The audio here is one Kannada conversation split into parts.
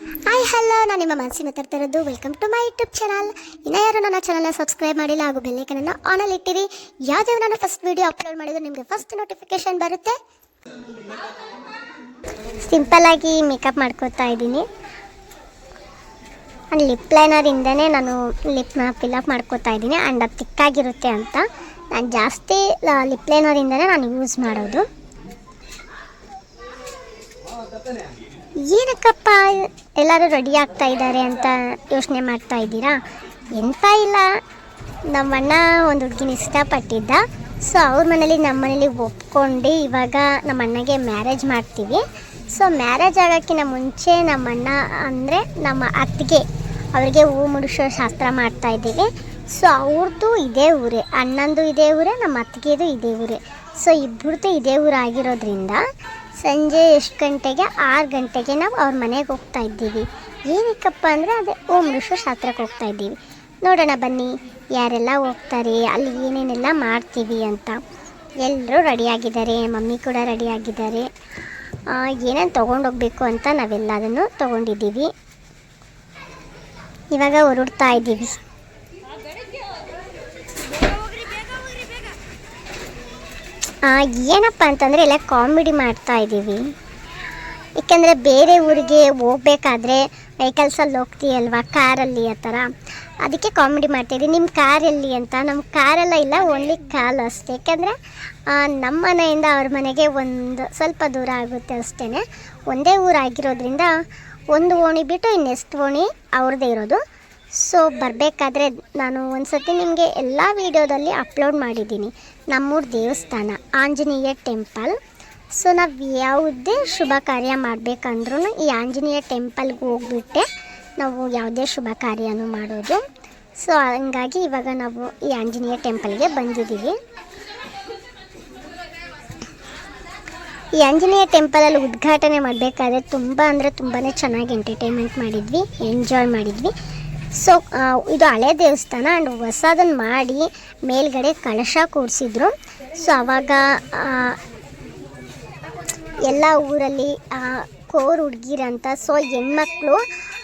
ಹಾಯ್ ಹಲೋ ನಾನು ನಿಮ್ಮ ಮನಸ್ಸಿನ ತರ್ತಿರೋದು welcome to my YouTube channel ಇನ್ನ ಯಾರು ನನ್ನ ಚಾನಲ್ನ ಸಬ್ಸ್ಕ್ರೈಬ್ ಮಾಡಿಲ್ಲ, ಹಾಗೂ ಬೆಲ್ಲೈಕನನ್ನು ಆನಲ್ಲಿ ಇಟ್ಟಿರಿ. ಯಾವುದೇ ನಾನು ಫಸ್ಟ್ ವೀಡಿಯೋ ಅಪ್ಲೋಡ್ ಮಾಡಿದ್ರೆ ನಿಮಗೆ ಫಸ್ಟ್ ನೋಟಿಫಿಕೇಶನ್ ಬರುತ್ತೆ. ಸಿಂಪಲ್ ಆಗಿ ಮೇಕಪ್ ಮಾಡ್ಕೋತಾ ಇದ್ದೀನಿ. ಆ್ಯಂಡ್ ಲಿಪ್ ಲೈನರಿಂದನೇ ನಾನು ಲಿಪ್ನ ಫಿಲಪ್ ಮಾಡ್ಕೋತಾ ಇದ್ದೀನಿ. ಆ್ಯಂಡ್ ಅದು ತಿಕ್ಕಾಗಿರುತ್ತೆ ಅಂತ. ನಾನು ಜಾಸ್ತಿ ಲಿಪ್ ಲೈನರಿಂದನೇ ನಾನು ಯೂಸ್ ಮಾಡೋದು. ಏನಕ್ಕಪ್ಪ ಎಲ್ಲರೂ ರೆಡಿ ಆಗ್ತಾ ಇದ್ದಾರೆ ಅಂತ ಯೋಚನೆ ಮಾಡ್ತಾ ಇದ್ದೀರಾ? ಎಂತ ಇಲ್ಲ. ನಮ್ಮಣ್ಣ ಒಂದು ಹುಡುಗಿನ ಇಷ್ಟಪಟ್ಟಿದ್ದ. ಸೊ ಅವ್ರ ಮನೇಲಿ ನಮ್ಮ ಮನೇಲಿ ಒಪ್ಕೊಂಡು ಇವಾಗ ನಮ್ಮ ಅಣ್ಣಗೆ ಮ್ಯಾರೇಜ್ ಮಾಡ್ತೀವಿ. ಸೊ ಮ್ಯಾರೇಜ್ ಆಗೋಕ್ಕಿಂತ ಮುಂಚೆ ನಮ್ಮಣ್ಣ ಅಂದರೆ ನಮ್ಮ ಅತ್ತಿಗೆ ಅವರಿಗೆ ಹೂ ಮುಡಿಸೋ ಶಾಸ್ತ್ರ ಮಾಡ್ತಾ ಇದ್ದೀವಿ. ಸೊ ಅವ್ರದ್ದು ಇದೇ ಊರೇ. ಅಣ್ಣಂದು ಇದೇ ಊರೇ ನಮ್ಮ ಅತ್ತಿಗೆದು ಇದೇ ಊರೇ. ಸೊ ಇಬ್ಬರದ್ದು ಇದೇ ಊರು ಆಗಿರೋದ್ರಿಂದ ಸಂಜೆ ಎಷ್ಟು ಗಂಟೆಗೆ? ಆರು ಗಂಟೆಗೆ ನಾವು ಅವ್ರ ಮನೆಗೆ ಹೋಗ್ತಾ ಇದ್ದೀವಿ. ಏನಕ್ಕಪ್ಪ ಅಂದರೆ ಅದೇ ಓಂ ಋಷು ಶಾಸ್ತ್ರಕ್ಕೆ ಹೋಗ್ತಾ ಇದ್ದೀವಿ. ನೋಡೋಣ ಬನ್ನಿ, ಯಾರೆಲ್ಲ ಹೋಗ್ತಾರೆ, ಅಲ್ಲಿ ಏನೇನೆಲ್ಲ ಮಾಡ್ತೀವಿ ಅಂತ. ಎಲ್ಲರೂ ರೆಡಿಯಾಗಿದ್ದಾರೆ ಮಮ್ಮಿ ಕೂಡ ರೆಡಿಯಾಗಿದ್ದಾರೆ ಏನೇನು ತೊಗೊಂಡೋಗ್ಬೇಕು ಅಂತ ನಾವೆಲ್ಲ ಅದನ್ನು ತೊಗೊಂಡಿದ್ದೀವಿ. ಇವಾಗ ಹೊರಡ್ತಾ ಇದ್ದೀವಿ ಆ, ಏನಪ್ಪ ಅಂತಂದರೆ ಎಲ್ಲ ಕಾಮಿಡಿ ಮಾಡ್ತಾ ಇದ್ದೀವಿ ಏಕೆಂದರೆ ಬೇರೆ ಊರಿಗೆ ಹೋಗ್ಬೇಕಾದ್ರೆ ವೆಹಿಕಲ್ಸಲ್ಲಿ ಹೋಗ್ತೀಯಲ್ವಾ ಕಾರಲ್ಲಿ ಆ ಥರ. ಅದಕ್ಕೆ ಕಾಮಿಡಿ ಮಾಡ್ತಾಯಿದ್ದೀವಿ ನಿಮ್ಮ ಕಾರಲ್ಲಿ ಅಂತ. ನಮ್ಮ ಕಾರೆಲ್ಲ ಇಲ್ಲ ಓನ್ಲಿ ಕಾಲ್ ಅಷ್ಟೇ. ಏಕೆಂದರೆ ನಮ್ಮ ಮನೆಯಿಂದ ಅವ್ರ ಮನೆಗೆ ಒಂದು ಸ್ವಲ್ಪ ದೂರ ಆಗುತ್ತೆ ಅಷ್ಟೇ ಒಂದೇ ಊರಾಗಿರೋದ್ರಿಂದ ಒಂದು ಓಣಿ ಬಿಟ್ಟು ಇನ್ನೆಷ್ಟು ಓಣಿ ಅವ್ರದ್ದೇ ಇರೋದು. ಸೊ ಬರಬೇಕಾದ್ರೆ ನಾನು ಒಂದು ಸತಿ ನಿಮಗೆ ಎಲ್ಲ ವೀಡಿಯೋದಲ್ಲಿ ಅಪ್ಲೋಡ್ ಮಾಡಿದ್ದೀನಿ. ನಮ್ಮೂರು ದೇವಸ್ಥಾನ, ಆಂಜನೇಯ ಟೆಂಪಲ್ ಸೊ ನಾವು ಯಾವುದೇ ಶುಭ ಕಾರ್ಯ ಮಾಡಬೇಕಂದ್ರೂ ಈ ಆಂಜನೇಯ ಟೆಂಪಲ್ಗೆ ಹೋಗ್ಬಿಟ್ಟೆ. ನಾವು ಯಾವುದೇ ಶುಭ ಕಾರ್ಯನೂ ಮಾಡೋದು. ಸೊ ಹಂಗಾಗಿ ಇವಾಗ ನಾವು ಈ ಆಂಜನೇಯ ಟೆಂಪಲ್ಗೆ ಬಂದಿದ್ದೀವಿ. ಈ ಆಂಜನೇಯ ಟೆಂಪಲಲ್ಲಿ ಉದ್ಘಾಟನೆ ಮಾಡಬೇಕಾದ್ರೆ ತುಂಬ ಅಂದರೆ ತುಂಬಾ ಚೆನ್ನಾಗಿ ಎಂಟರ್ಟೈನ್ಮೆಂಟ್ ಮಾಡಿದ್ವಿ ಎಂಜಾಯ್ ಮಾಡಿದ್ವಿ. ಸೊ ಇದು ಹಳೆ ದೇವಸ್ಥಾನ ಆ್ಯಂಡ್ ಹೊಸದನ್ನು ಮಾಡಿ ಮೇಲ್ಗಡೆ ಕಳಶ ಕೂರಿಸಿದ್ರು. ಸೊ ಆವಾಗ ಎಲ್ಲ ಊರಲ್ಲಿ ಕೋರ್ ಹುಡುಗಿರಂತ ಸೊ ಹೆಣ್ಮಕ್ಳು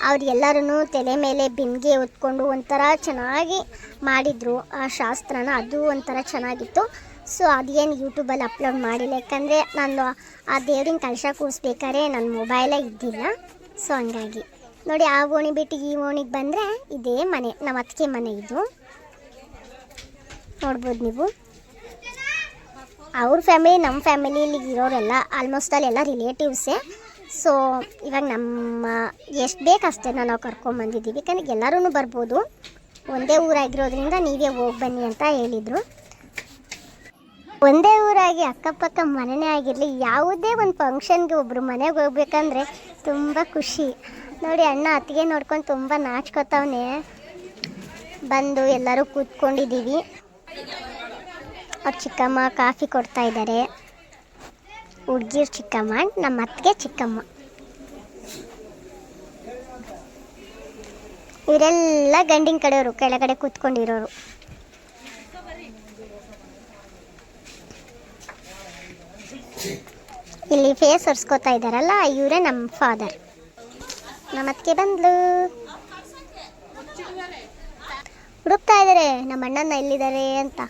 ಅವ್ರು ಎಲ್ಲರೂ ತಲೆ ಮೇಲೆ ಬಿಂದಿಗೆ ಹೊತ್ಕೊಂಡು ಒಂಥರ ಚೆನ್ನಾಗಿ ಮಾಡಿದರು. ಆ ಶಾಸ್ತ್ರನ ಅದು ಒಂಥರ ಚೆನ್ನಾಗಿತ್ತು. ಸೊ ಅದೇನು ಯೂಟ್ಯೂಬಲ್ಲಿ ಅಪ್ಲೋಡ್ ಮಾಡಿಲ್ಲ. ಯಾಕಂದರೆ, ನಾನು ಆ ದೇವ್ರಿನ ಕಳಶ ಕೂರಿಸ್ಬೇಕಾದ್ರೆ ನನ್ನ ಮೊಬೈಲೇ ಇದ್ದಿಲ್ಲ. ಸೊ ಹಂಗಾಗಿ. ನೋಡಿ, ಆ ಓಣಿ ಬಿಟ್ಟು, ಈ ಓಣಿಗೆ ಬಂದರೆ ಇದೇ ಮನೆ ನಮ್ಮ ಅತ್ತಿಗೆ ಮನೆ ಇದು. ನೋಡ್ಬೋದು ನೀವು. ಅವ್ರ ಫ್ಯಾಮಿಲಿ ನಮ್ಮ ಫ್ಯಾಮಿಲಿಯಲ್ಲಿ ಇರೋರೆಲ್ಲ ಆಲ್ಮೋಸ್ಟ್ ಅಲ್ಲಿ ಎಲ್ಲ ರಿಲೇಟಿವ್ಸೇ ಸೊ ಇವಾಗ ನಮ್ಮ ಎಷ್ಟು ಬೇಕು ಅಷ್ಟೇನ ನಾವು ಕರ್ಕೊಂಬಂದಿದ್ದೀವಿ ಯಾಕಂದ್ರೆ ಎಲ್ಲರೂ ಬರ್ಬೋದು. ಒಂದೇ ಊರಾಗಿರೋದ್ರಿಂದ ನೀವೇ ಹೋಗಿ ಬನ್ನಿ ಅಂತ ಹೇಳಿದರು. ಒಂದೇ ಊರಾಗಿ ಅಕ್ಕಪಕ್ಕ ಮನೆನೇ ಆಗಿರಲಿ, ಯಾವುದೇ ಒಂದು ಫಂಕ್ಷನ್ಗೆ ಒಬ್ಬರು ಮನೆಗೆ ಹೋಗ್ಬೇಕಂದ್ರೆ ತುಂಬ ಖುಷಿ. ನೋಡಿ ಅಣ್ಣ, ಅತ್ತಿಗೆ ನೋಡ್ಕೊಂಡು ತುಂಬ ನಾಚ್ಕೋತಾವನೆ. ಬಂದು ಎಲ್ಲರೂ ಕೂತ್ಕೊಂಡಿದ್ದೀವಿ ಅವ್ರ ಚಿಕ್ಕಮ್ಮ ಕಾಫಿ ಕೊಡ್ತಾ ಇದ್ದಾರೆ ಹುಡ್ಗಿರ್ ಚಿಕ್ಕಮ್ಮ ನಮ್ಮ ಅತ್ತಿಗೆ ಚಿಕ್ಕಮ್ಮ. ಇವರೆಲ್ಲ ಗಂಡಿನ ಕಡೆಯವರು, ಕೆಳಗಡೆ ಕೂತ್ಕೊಂಡಿರೋರು. ಇಲ್ಲಿ ಫೇಸ್ ಒರೆಸ್ಕೋತಾ ಇದ್ದಾರಲ್ಲ ಇವರೇ ನಮ್ಮ ಫಾದರ್ ನಮ್ಮ ಅತ್ತಿಗೆ ಬಂದ್ಲು. ಹುಡುಕ್ತಾ ಇದ್ದಾರೆ ನಮ್ಮ ಅಣ್ಣನ ಎಲ್ಲಿದ್ದಾರೆ ಅಂತ.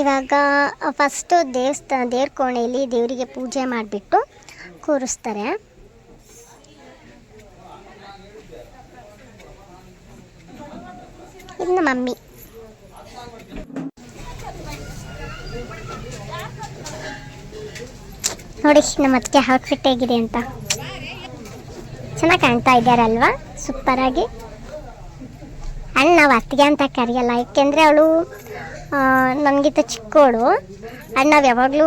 ಇವಾಗ ಫಸ್ಟು ದೇವಸ್ಥಾನ ದೇವ್ರ ಕೋಣೆಯಲ್ಲಿ ದೇವರಿಗೆ ಪೂಜೆ ಮಾಡಿಬಿಟ್ಟು ಕೂರಿಸ್ತಾರೆ. ಇದು ಮಮ್ಮಿ. ನೋಡಿ, ನಮ್ಮ ಅದಕ್ಕೆ ಔಟ್ಫಿಟ್ ಆಗಿದೆ ಅಂತ. ಚೆನ್ನಾಗಿ ಕಾಣ್ತಾ ಇದ್ದಾರಲ್ವಾ? ಸೂಪರಾಗಿ ಅಣ್ಣ, ನಾವು ಅತ್ತಿಗೆ ಅಂತ ಕರೆಯಲ್ಲ. ಯಾಕೆಂದರೆ ಅವಳು ನನಗಿಂತ ಚಿಕ್ಕವಳು ಅಣ್ಣ, ನಾವು ಯಾವಾಗಲೂ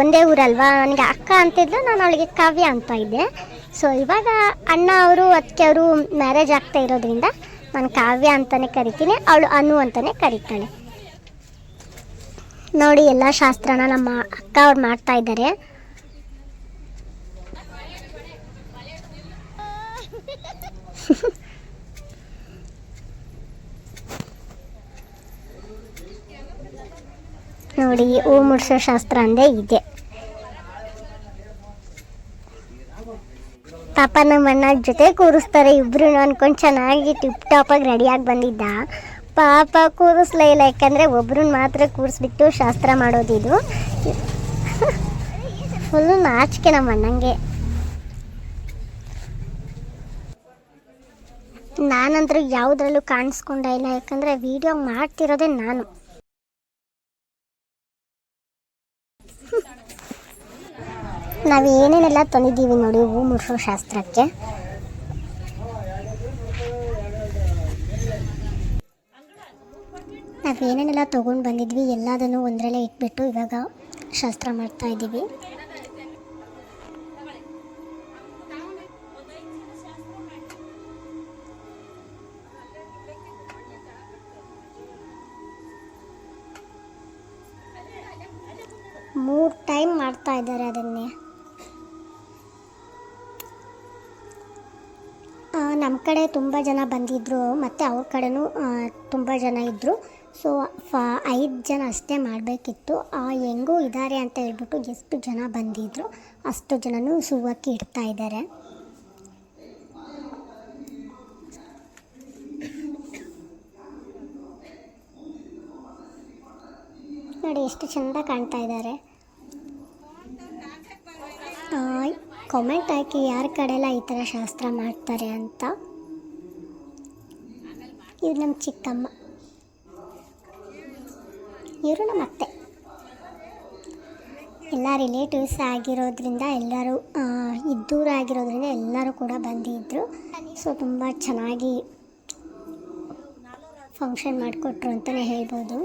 ಒಂದೇ ಊರಲ್ವಾ? ನನಗೆ ಅಕ್ಕ ಅಂತಿದ್ಲು ನಾನು ಅವಳಿಗೆ ಕಾವ್ಯ ಅಂತ ಇದ್ದೆ. ಸೊ ಇವಾಗ ಅಣ್ಣ ಅವರು ಅದಕ್ಕೆ ಅವರು ಮ್ಯಾರೇಜ್ ಆಗ್ತಾ ಇರೋದ್ರಿಂದ ನಾನು ಕಾವ್ಯ ಅಂತಲೇ ಕರಿತೀನಿ, ಅವಳು ಅನು ಅಂತಲೇ ಕರೀತಾಳೆ. ನೋಡಿ, ಎಲ್ಲ ಶಾಸ್ತ್ರನ ನಮ್ಮ ಅಕ್ಕ ಅವ್ರು ಮಾಡ್ತಾ ಇದ್ದಾರೆ. ನೋಡಿ, ಹೂ ಮುಡ್ಸೋ ಶಾಸ್ತ್ರ ಅಂದರೆ ಇದೆ. ಪಾಪ ನಮ್ಮ ಅಣ್ಣ ಜೊತೆ ಕೂರಿಸ್ತಾರೆ. ಇಬ್ರು ಅನ್ಕೊಂಡು ಚೆನ್ನಾಗಿ ಟಿಪ್ ಟಾಪಾಗಿ ರೆಡಿಯಾಗಿ ಬಂದಿದ್ದ. ಪಾಪ ಕೂರಿಸ್ಲೇ ಇಲ್ಲ, ಯಾಕಂದರೆ ಒಬ್ರನ್ನ ಮಾತ್ರ ಕೂರಿಸ್ಬಿಟ್ಟು ಶಾಸ್ತ್ರ ಮಾಡೋದಿದು ಫುಲ್ಲು ನಾಚಿಕೆ ನಮ್ಮ ಅಣ್ಣಂಗೆ. ನಾನಂದ್ರೆ ಯಾವುದ್ರಲ್ಲೂ ಕಾಣಿಸ್ಕೊಂಡಿಲ್ಲ ಇಲ್ಲ, ಯಾಕಂದರೆ ವಿಡಿಯೋ ಮಾಡ್ತಿರೋದೇ ನಾನು. ನಾವು ಏನೇನೆಲ್ಲ ತಂದಿದ್ದೀವಿ ನೋಡಿ, ಹೂ ಮುಡಿಸೋ ಶಾಸ್ತ್ರಕ್ಕೆ. ನಾವು ಏನೇನೆಲ್ಲ ತೊಗೊಂಡು ಬಂದಿದ್ವಿ, ಎಲ್ಲದನ್ನು ಒಂದರಲ್ಲೇ ಇಟ್ಬಿಟ್ಟು ಇವಾಗ ಶಾಸ್ತ್ರ ಮಾಡ್ತಾ ಇದ್ದೀವಿ. ಮೂರು ಟೈಮ್ ಮಾಡ್ತಾ ಇದ್ದಾರೆ ಅದನ್ನೇ. ನಮ್ಮ ಕಡೆ ತುಂಬ ಜನ ಬಂದಿದ್ದರು ಮತ್ತು ಅವ್ರ ಕಡೆನೂ ತುಂಬ ಜನ ಇದ್ದರು ಸೊ ಫ, ಐದು ಜನ ಅಷ್ಟೇ ಮಾಡಬೇಕಿತ್ತು. ಹೆಂಗೂ ಇದ್ದಾರೆ ಅಂತ ಹೇಳ್ಬಿಟ್ಟು ಎಷ್ಟು ಜನ ಬಂದಿದ್ದರು ಅಷ್ಟು ಜನನೂ ಸುವಕ್ಕೆ ಇಡ್ತಾ ಇದ್ದಾರೆ ನೋಡಿ, ಎಷ್ಟು ಚೆಂದ ಕಾಣ್ತಾ ಇದ್ದಾರೆ ಕಾಮೆಂಟ್ ಹಾಕಿ ಯಾರ ಕಡೆಲ್ಲ ಈ ಥರ ಶಾಸ್ತ್ರ ಮಾಡ್ತಾರೆ ಅಂತ. ಇವ್ರು ನಮ್ಮ ಚಿಕ್ಕಮ್ಮ. ಇವರು ನಮ್ಮ ಅತ್ತೆ. ಎಲ್ಲ ರಿಲೇಟಿವ್ಸ್ ಆಗಿರೋದ್ರಿಂದ ಎಲ್ಲರೂ ಇದ್ದೂರ ಆಗಿರೋದ್ರಿಂದ ಎಲ್ಲರೂ ಕೂಡ ಬಂದಿದ್ದರು ಸೊ ತುಂಬ ಚೆನ್ನಾಗಿ ಫಂಕ್ಷನ್ ಮಾಡಿಕೊಟ್ರು ಅಂತಲೇ ಹೇಳ್ಬೋದು.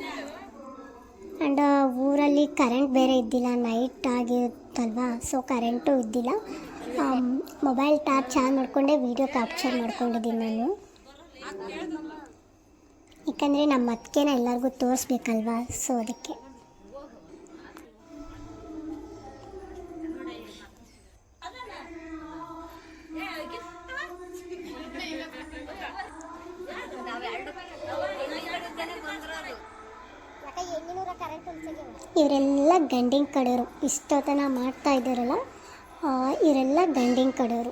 ಆ್ಯಂಡ್ ಊರಲ್ಲಿ ಕರೆಂಟ್ ಬೇರೆ ಇದ್ದಿಲ್ಲ ನೈಟ್ ಆಗಿರುತ್ತಲ್ವಾ ಸೊ ಕರೆಂಟು ಇದ್ದಿಲ್ಲ. ಮೊಬೈಲ್ ಟಾರ್ಚ್ ಆನ್ ಮಾಡಿಕೊಂಡೆ ವೀಡಿಯೋ ಕ್ಯಾಪ್ಚರ್ ಮಾಡ್ಕೊಂಡಿದ್ದೀನಿ ನಾನು. ಯಾಕಂದರೆ ನಮ್ಮ ಅದಕ್ಕೆನ ಎಲ್ಲರಿಗೂ ತೋರಿಸ್ಬೇಕಲ್ವಾ? ಸೊ ಅದಕ್ಕೆ. ಗಂಡಿನ ಕಡೆಯವರು ಇಷ್ಟೊತ್ತನ ಮಾಡ್ತಾ ಇದ್ದಾರಲ್ಲ ಇವರೆಲ್ಲ ಗಂಡಿನ ಕಡೆಯವರು.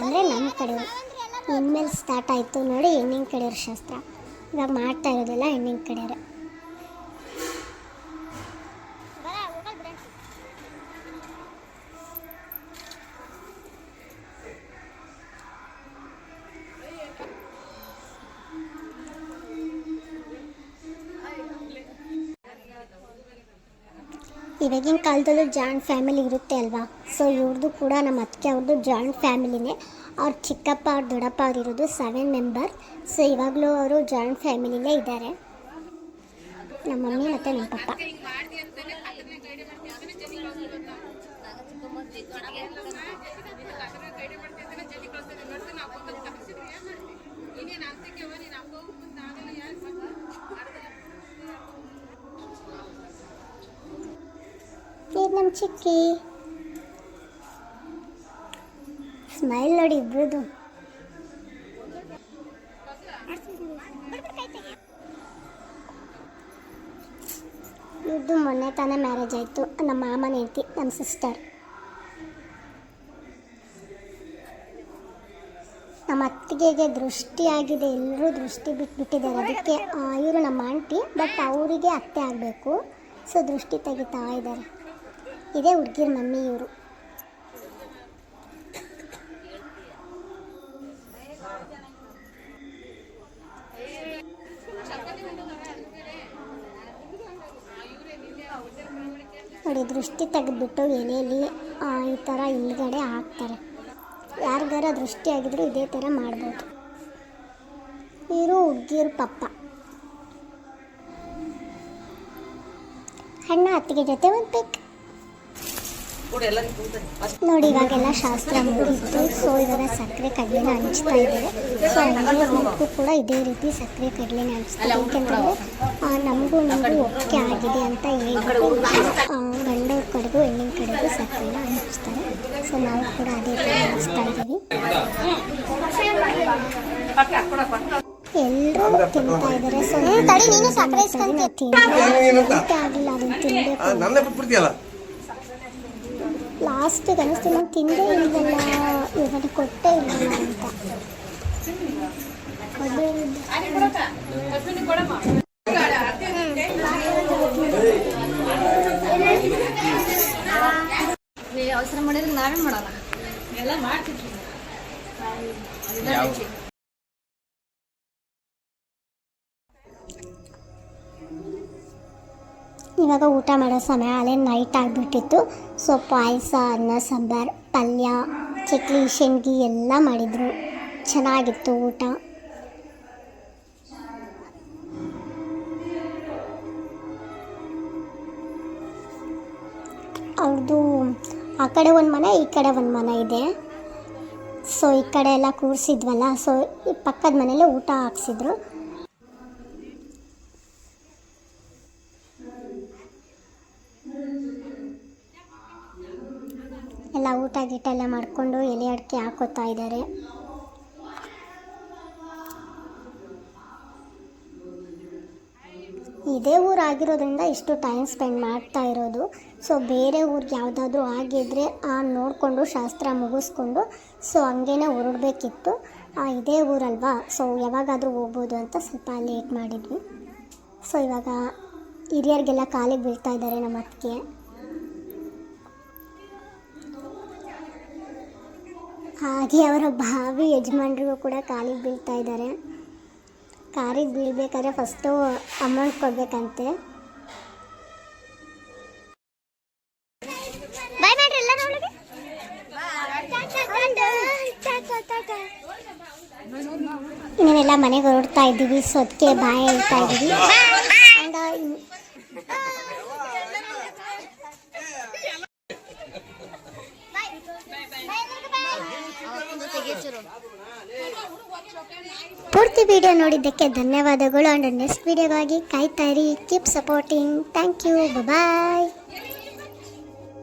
ಅಂದರೆ ನಮ್ಮ ಕಡೆಯವರು. ಇನ್ಮೇಲೆ ಸ್ಟಾರ್ಟ್ ಆಯಿತು ನೋಡಿ ಹೆಣ್ಣಿನ ಕಡೆಯವ್ರ ಶಾಸ್ತ್ರ. ಇವಾಗ ಮಾಡ್ತಾ ಇರೋದೆಲ್ಲ ಹೆಣ್ಣಿನ ಕಡೆಯವರು. ಇವಾಗಿನ ಕಾಲದಲ್ಲೂ ಜಾಯಿಂಟ್ ಫ್ಯಾಮಿಲಿ ಇರುತ್ತೆ ಅಲ್ವಾ? ಸೊ ಇವ್ರದ್ದು ಕೂಡ ನಮ್ಮ ಅತ್ತಿಗೆ ಅವ್ರದ್ದು ಜಾಯಿಂಟ್ ಫ್ಯಾಮಿಲಿನೇ. ಅವ್ರ ಚಿಕ್ಕಪ್ಪ, ಅವ್ರ ದೊಡ್ಡಪ್ಪ ಅವ್ರು ಸೆವೆನ್ ಮೆಂಬರ್ ಸೊ ಇವಾಗಲೂ ಅವರು ಜಾಯಿಂಟ್ ಫ್ಯಾಮಿಲಿಲೇ ಇದ್ದಾರೆ ನಮ್ಮ ಮಮ್ಮಿ ಮತ್ತು ನಮ್ಮ ಪಪ್ಪ. ಚಿಕ್ಕಿ. ಸ್ಮೈಲ್ ನೋಡಿ ಇಬ್ಬರದು ಇದು ಮೊನ್ನೆ ತಾನೇ ಮ್ಯಾರೇಜ್ ಆಯಿತು. ನಮ್ಮ ಮಾಮನ ಹೆಂಡತಿ, ನಮ್ಮ ಸಿಸ್ಟರ್ ನಮ್ಮ ಅತ್ತಿಗೆಗೆ ದೃಷ್ಟಿ ಆಗಿದೆ. ಎಲ್ಲರೂ ದೃಷ್ಟಿ ಬಿಟ್ಬಿಟ್ಟಿದ್ದಾರೆ ಅದಕ್ಕೆ ಇವರು ನಮ್ಮ ಆಂಟಿ ಬಟ್ ಅವರಿಗೆ ಅತ್ತೆ ಆಗಬೇಕು. ಸೊ ದೃಷ್ಟಿ ತೆಗಿತಾ ಇದ್ದಾರೆ. ಇದೇ ಹುಡುಗಿರ ಮಮ್ಮಿ ಇವರು. ನೋಡಿ, ದೃಷ್ಟಿ ತೆಗೆದ್ಬಿಟ್ಟು ಎಲೆಯಲ್ಲಿ ಈ ಥರ ಹಿಂದ್ಗಡೆ ಹಾಕ್ತಾರೆ. ಯಾರಿಗಾರ ದೃಷ್ಟಿ ಆಗಿದ್ರು ಇದೇ ಥರ ಮಾಡ್ಬೋದು. ಇವರು ಹುಡುಗಿರ ಪಪ್ಪ. ಹಣ್ಣ ಅತ್ತಿಗೆ ಜೊತೆ ಒಂದು ಪಿಕ್ ನೋಡಿ ಇವಾಗೆಲ್ಲ ಶಾಸ್ತ್ರ ಮುಗಿತು ಸೊ ಇವಾಗ ಸಕ್ಕರೆ ಕಡಲೆನ ಹಂಚ್ತಾ ಇದ್ದಾರೆ. ಸೊ ನಮಗೂ ಕೂಡ ಇದೇ ರೀತಿ ಸಕ್ಕರೆ ಕಡಲೆನ ಹಂಚ್ತಾರೆ ಯಾಕೆಂದ್ರೆ ನಮಗೂ ನಮಗೂ ಒಪ್ಪಿಗೆ ಆಗಿದೆ ಅಂತ ಹೇಳ್ಬಿಟ್ಟು ಗಂಡವ್ರ ಕಡೆಗೂ ಹೆಣ್ಣಿನ ಕಡೆಗೂ ಸಕ್ಕರೆನ ಹಂಚ್ತಾರೆ. ಸೊ ನಾವು ಕೂಡ ಅದೇ ಥರ ಹಂಚ್ತಾ ಇದ್ದೀವಿ. ಎಲ್ಲರೂ ತಿಂತಾ ಇದ್ದಾರೆ. ಸೊ ತಡಿ ಆಗಿಲ್ಲ ಅದನ್ನ ಬಿಟ್ಬಿಡ್ತೀಯಲ್ಲ ಲಾಸ್ಟಿಗೆ ಅನಿಸ್ತು ನಾನು ತಿಂದೇ ಇಲ್ವಲ್ಲ? ಇವಾಗ ಕೊಟ್ಟೇ ಇಲ್ವಲ್ಲ ಅಂತ. ಅವಸರ ಮಾಡಿದ್ರೆ ನಾವೇ ಮಾಡಲ್ಲ ಎಲ್ಲ ಮಾಡ್ತಿದ್ವಿ. ಇವಾಗ ಊಟ ಮಾಡೋ ಸಮಯ ಅಲ್ಲೇ ನೈಟ್ ಆಗಿಬಿಟ್ಟಿತ್ತು. ಸೊ ಪಾಯಸ, ಅನ್ನ, ಸಾಂಬಾರು, ಪಲ್ಯ, ಚಕ್ಲಿ, ಶೇಂಗಿ ಎಲ್ಲ ಮಾಡಿದರು. ಚೆನ್ನಾಗಿತ್ತು ಊಟ. ಅವ್ರದ್ದು ಆ ಕಡೆ ಒಂದು ಮನೆ, ಈ ಕಡೆ ಒಂದು ಮನೆ ಇದೆ. ಸೊ ಈ ಕಡೆ ಎಲ್ಲ ಕೂರಿಸಿದ್ವಲ್ಲ ಸೊ ಈ ಪಕ್ಕದ ಮನೇಲಿ ಊಟ ಹಾಕ್ಸಿದ್ರು ಎಲ್ಲ ಊಟ ಗೀಟ ಎಲ್ಲ ಮಾಡಿಕೊಂಡು ಎಲೆ ಅಡಿಕೆ ಹಾಕೋತಾ ಇದ್ದಾರೆ. ಇದೇ ಊರಾಗಿರೋದ್ರಿಂದ ಇಷ್ಟು ಟೈಮ್ ಸ್ಪೆಂಡ್ ಮಾಡ್ತಾ ಇರೋದು. ಸೊ ಬೇರೆ ಊರಿಗೆ ಯಾವುದಾದ್ರೂ ಆಗಿದ್ರೆ ಆ ನೋಡಿಕೊಂಡು ಶಾಸ್ತ್ರ ಮುಗಿಸ್ಕೊಂಡು ಸೊ ಹಂಗೇನೆ ಹೊರಡಬೇಕಿತ್ತು. ಇದೇ ಊರಲ್ವಾ? ಸೊ ಯಾವಾಗಾದರೂ ಹೋಗ್ಬೋದು ಅಂತ ಸ್ವಲ್ಪ ಲೇಟ್ ಮಾಡಿದ್ವಿ. ಸೊ ಇವಾಗ ಹಿರಿಯರಿಗೆಲ್ಲ ಕಾಲಿಗೆ ಬೀಳ್ತಾ ಇದ್ದಾರೆ ನಮ್ಮ ಅತ್ತಿಗೆ ಹಾಗೆ ಅವರ ಭಾವಿ ಯಜಮಾನ್ರಿಗೂ ಕೂಡ ಕಾಲಿಗೆ ಬೀಳ್ತಾ ಇದ್ದಾರೆ ಕಾರಿಗೆ ಬೀಳ್ಬೇಕಾದ್ರೆ ಫಸ್ಟು ಅಮೌಂಟ್ ಕೊಡಬೇಕಂತೆ. ನೀವೆಲ್ಲ ಮನೆಗೆ ಹೊರಡ್ತಾ ಇದ್ದೀವಿ ಸೊದ್ಕೆ ಬಾಯ್ ಹೇಳ್ತಾ ಇದ್ದೀವಿ ಆ್ಯಂಡ್ ಪೂರ್ತಿ ವಿಡಿಯೋ ನೋಡಿದ್ದಕ್ಕೆ ಧನ್ಯವಾದಗಳು. ಆ್ಯಂಡ್ ನೆಕ್ಸ್ಟ್ ವಿಡಿಯೋಗಾಗಿ ಕಾಯ್ತಾ ಇರಿ. Keep supporting thank you bye